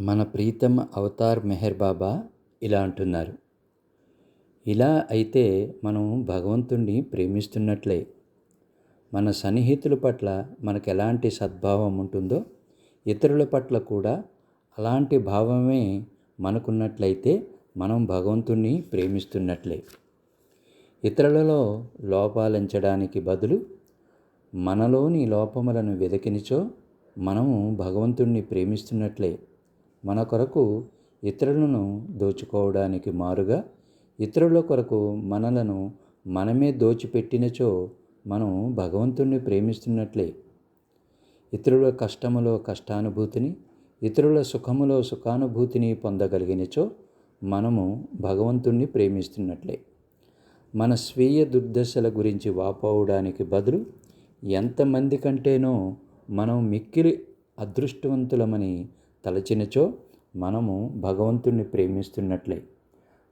మన ప్రీతమ అవతార్ మెహర్ బాబా ఇలా అంటున్నారు. ఇలా అయితే మనం భగవంతుణ్ణి ప్రేమిస్తున్నట్లే. మన సన్నిహితుల పట్ల మనకు ఎలాంటి సద్భావం ఉంటుందో ఇతరుల పట్ల కూడా అలాంటి భావమే మనకున్నట్లయితే మనం భగవంతుణ్ణి ప్రేమిస్తున్నట్లే. ఇతరులలో లోపాలంచడానికి బదులు మనలోని లోపములను వెదకినిచో మనము భగవంతుణ్ణి ప్రేమిస్తున్నట్లే. మన కొరకు ఇతరులను దోచుకోవడానికి మారుగా ఇతరుల కొరకు మనలను మనమే దోచిపెట్టినచో మనం భగవంతుణ్ణి ప్రేమిస్తున్నట్లే. ఇతరుల కష్టములో కష్టానుభూతిని ఇతరుల సుఖములో సుఖానుభూతిని పొందగలిగినచో మనము భగవంతుణ్ణి ప్రేమిస్తున్నట్లే. మన స్వీయ దుర్దశల గురించి వాపోవడానికి బదులు ఎంతమంది కంటేనో మనం మిక్కిలి అదృష్టవంతులమని తలచినచో మనము భగవంతుణ్ణి ప్రేమిస్తున్నట్లే.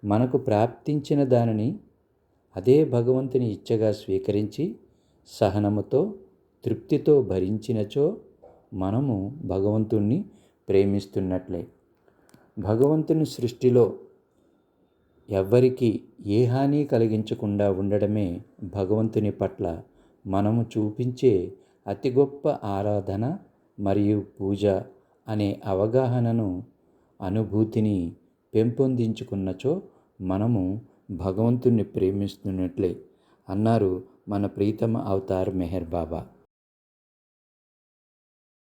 మనకు ప్రాప్తించిన దానిని అదే భగవంతుని ఇచ్చగా స్వీకరించి సహనముతో తృప్తితో భరించినచో మనము భగవంతుణ్ణి ప్రేమిస్తున్నట్లే. భగవంతుని సృష్టిలో ఎవ్వరికి ఏ హాని కలిగించకుండా ఉండడమే భగవంతుని పట్ల మనము చూపించే అతి గొప్ప ఆరాధన మరియు పూజ అనే అవగాహనను అనుభూతిని పెంపొందించుకున్నచో మనము భగవంతుణ్ణి ప్రేమిస్తున్నట్లే అన్నారు మన ప్రీతమ అవతార్ మెహర్ బాబా.